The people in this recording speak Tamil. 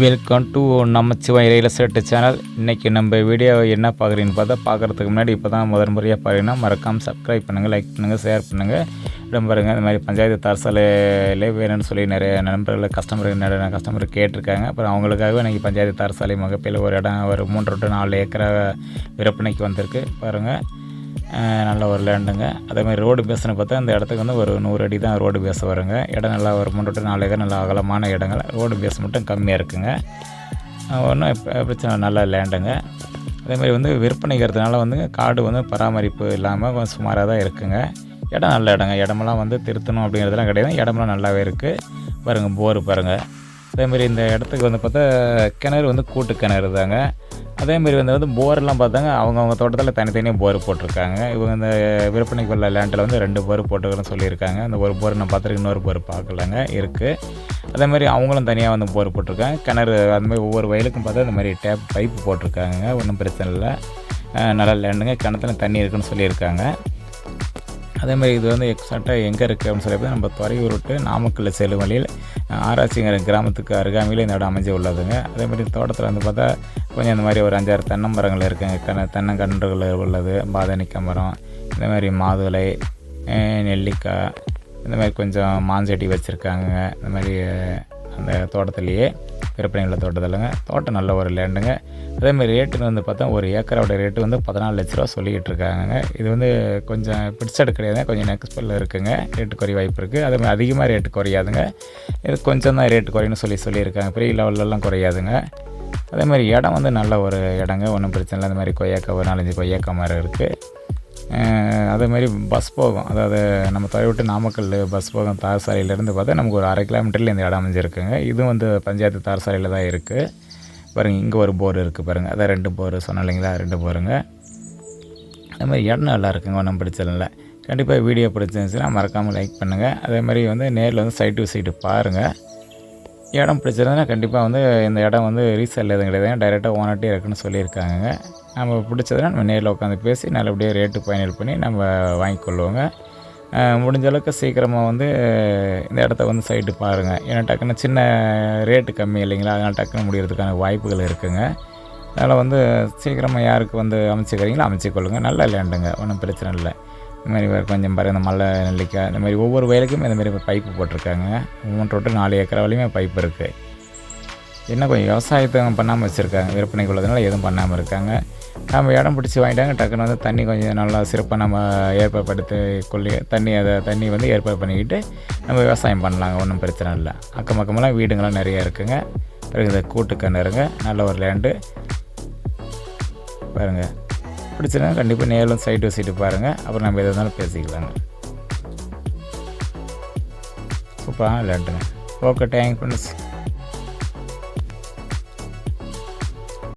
Welcome to Namachivay real estate channel இன்றைக்கி நம்ம வீடியோ என்ன பார்க்குறீங்கன்னு பார்த்தா பார்க்குறதுக்கு முன்னாடி இப்போ தான் முதல் முறையாக பார்க்குறீங்கன்னா மறக்காமல் சப்ஸ்கிரைப் பண்ணுங்கள் லைக் பண்ணுங்கள் ஷேர் பண்ணுங்கள் இடம் பாருங்கள் இந்த மாதிரி பஞ்சாயத்து தார்சாலையிலே வேணும்னு சொல்லி நிறைய நண்பர்கள் கஸ்டமர் நிறைய கஸ்டமர் கேட்டிருக்காங்க. அப்புறம் அவங்களுக்காகவே இன்றைக்கி பஞ்சாயத்து தார்சாலை முகப்பில் ஒரு இடம் ஒரு மூன்று டு நாலு ஏக்கரை விற்பனைக்கு வந்திருக்கு. பாருங்கள் நல்ல ஒரு லேண்டுங்க அதே மாதிரி ரோடு பேஸ்னு பார்த்தா அந்த இடத்துக்கு வந்து ஒரு நூறு அடி தான் ரோடு பேஸ் வருங்க. இடம் நல்லா ஒரு மூன்று டு நாலு ஏக்கர் நல்லா அகலமான இடங்கள். ரோடு பேஸ் மட்டும் கம்மியாக இருக்குங்க. ஒன்றும் பிரச்சனை நல்ல லேண்டுங்க அதே மாதிரி வந்து விற்பனைக்கிறதுனால வந்து காடு வந்து பராமரிப்பு இல்லாமல் கொஞ்சம் சுமாராக தான் இருக்குங்க. இடம் நல்ல இடங்க. இடமெல்லாம் வந்து திருத்தணும் அப்படிங்கிறதுலாம் கிடையாது. இடமெல்லாம் நல்லாவே இருக்குது பாருங்கள் போர் பாருங்கள் அதேமாதிரி இந்த இடத்துக்கு வந்து பார்த்தா கிணறு வந்து கூட்டு கிணறு தாங்க. அதேமாரி வந்து வந்து போரெல்லாம் பார்த்தாங்க அவங்கவுங்க தோட்டத்தில் தனித்தனியாக போர் போட்டிருக்காங்க. இவங்க இந்த விற்பனைக்கு உள்ள லேண்டில் வந்து ரெண்டு போர் போட்டுக்கிறேன்னு சொல்லியிருக்காங்க. அந்த ஒரு போர் நான் பார்த்துருக்கு இன்னொரு போர் பார்க்கலங்க இருக்குது அதே மாதிரி அவங்களும் தனியாக வந்து போர் போட்டிருக்காங்க. கிணறு அந்த மாதிரி ஒவ்வொரு வயலுக்கும் பார்த்தா இந்த மாதிரி டேப் பைப்பு போட்டிருக்காங்க ஒன்றும் பிரச்சனை இல்லை. நல்லா லேண்டுங்க கிணத்துல தண்ணி இருக்குன்னு சொல்லியிருக்காங்க. அதேமாதிரி இது வந்து எக்ஸாக்டாக எங்கே இருக்குது அப்படின்னு சொல்லி நம்ம துறையூர் விட்டு நாமக்கல் செல்லும் வழியில் ஆராய்ச்சிங்கிற கிராமத்துக்கு அருகாமையில் இந்த இடம் அமைஞ்சு உள்ளதுங்க. அதே மாதிரி தோட்டத்தில் வந்து பார்த்தா கொஞ்சம் இந்த மாதிரி ஒரு அஞ்சாறு தென்னை மரங்கள் இருக்குங்க. கண்ண தென்னங்கன்றுகள் உள்ளது பாதனிக்க மரம் இந்த மாதிரி மாதுளை நெல்லிக்காய் இந்த மாதிரி கொஞ்சம் மாஞ்செடி வச்சுருக்காங்க இந்த மாதிரி அந்த தோட்டத்துலேயே. விற்பனை உள்ள தோட்டத்தில்ங்க. தோட்டம் நல்ல ஒரு லேண்டுங்க. அதேமாதிரி ரேட்டுன்னு வந்து பார்த்தா ஒரு ஏக்கரோட ரேட்டு வந்து பதினாலு லட்ச ரூபா சொல்லிக்கிட்டு இருக்காங்க இது வந்து கொஞ்சம் பிடிச்சடு கிடையாது கொஞ்சம் நெக்ஸ்பெல்லில் இருக்குங்க. ரேட்டு குறைய வாய்ப்பு இருக்குது அதே மாதிரி அதிகமாக ரேட்டு குறையாதுங்க. இது கொஞ்சம் தான் ரேட்டு குறையும்னு சொல்லி சொல்லியிருக்காங்க. பெரிய லெவல்லலாம் குறையாதுங்க. அதே மாதிரி இடம் வந்து நல்ல ஒரு இடங்க. ஒன்றும் பிரச்சனை இல்லை. அந்த மாதிரி கொய்யாக்கா ஒரு நாலஞ்சு கொய்யாக்கா மரம் இருக்குது அதே மாதிரி பஸ் போகும். அதாவது நம்ம தொலைவிட்டு நாமக்கல் பஸ் போகும். தார் சாலையிலேருந்து பார்த்தா நமக்கு ஒரு அரை கிலோமீட்டரில் இந்த இடம் அமைஞ்சிருக்குங்க. இதுவும் வந்து பஞ்சாயத்து தார் சாலையில் தான் இருக்குது பாருங்கள் இங்கே ஒரு போர் இருக்குது பாருங்கள் அதான் ரெண்டு போர் சொன்ன இல்லைங்களா? ரெண்டு போருங்க அதே மாதிரி இடம் நல்லா இருக்குங்க ஒன்றும் பிரச்சனை இல்லை. கண்டிப்பாக வீடியோ பிடிச்சிருந்துச்சுன்னா மறக்காமல் லைக் பண்ணுங்கள் அதே மாதிரி வந்து நேரில் வந்து சைட் டு சைட்டு பாருங்கள் இடம் பிடிச்சிருந்தா கண்டிப்பாக வந்து இந்த இடம் வந்து ரீசேல் எதுவும் கிடையாது. டைரெக்டாக ஓனர்ட்டே இருக்குன்னு சொல்லியிருக்காங்க. நம்ம பிடிச்சதுன்னா நம்ம நேரில் உட்காந்து பேசி நல்லபடியாக ரேட்டு ஃபைனல் பண்ணி நம்ம வாங்கிக்கொள்வோங்க. அஹ் முடிஞ்ச அளவுக்கு சீக்கிரமாக வந்து இந்த இடத்த வந்து சைட்டு பாருங்கள் ஏன்னா டக்குன்னு சின்ன ரேட்டு கம்மி இல்லைங்களா? அதனால் டக்குன்னு முடிகிறதுக்கான வாய்ப்புகள் இருக்குங்க. அதனால் வந்து சீக்கிரமாக யாருக்கு வந்து அமைச்சிக்கிறீங்களோ அமைச்சிக்கொள்ளுங்க. நல்ல லேண்டுங்க ஒன்றும் பிரச்சனை இல்லை. இந்த மாதிரி கொஞ்சம் பாரு இந்த மலை நெல்லிக்காய் இந்த மாதிரி ஒவ்வொரு வயலுக்கும் இந்த மாதிரி பைப்பு போட்டிருக்காங்க. மூன்று விட்டு நாலு ஏக்கர் வரையுமே பைப் இருக்குது என்ன கொஞ்சம் விவசாயத்தை பண்ணாமல் வச்சுருக்காங்க. விற்பனைக்கு உள்ளதுனால எதுவும் பண்ணாமல் இருக்காங்க. நம்ம இடம் பிடிச்சி வாங்கிட்டாங்க டக்குன்னு வந்து தண்ணி கொஞ்சம் நல்லா சிறப்பாக நம்ம ஏற்பாடுபடுத்தி கொள்ளி தண்ணி அதை தண்ணி வந்து ஏற்பாடு பண்ணிக்கிட்டு நம்ம விவசாயம் பண்ணலாங்க. ஒன்றும் பிரச்சனை இல்லை. அக்கம் பக்கமெல்லாம் வீடுங்கள்லாம் நிறையா இருக்குங்க. பிறகு இந்த கூட்டு கிணறுங்க நல்ல ஒரு லேண்டு பாருங்கள் பிடிச்சினா கண்டிப்பாக நேரில் சைட் டு சைட்டு பாருங்கள் அப்புறம் நம்ம எது இருந்தாலும் பேசிக்கலாங்க. சூப்பராக லேண்டுங்க ஓகே தேங்க் ஃப்ரெண்ட்ஸ்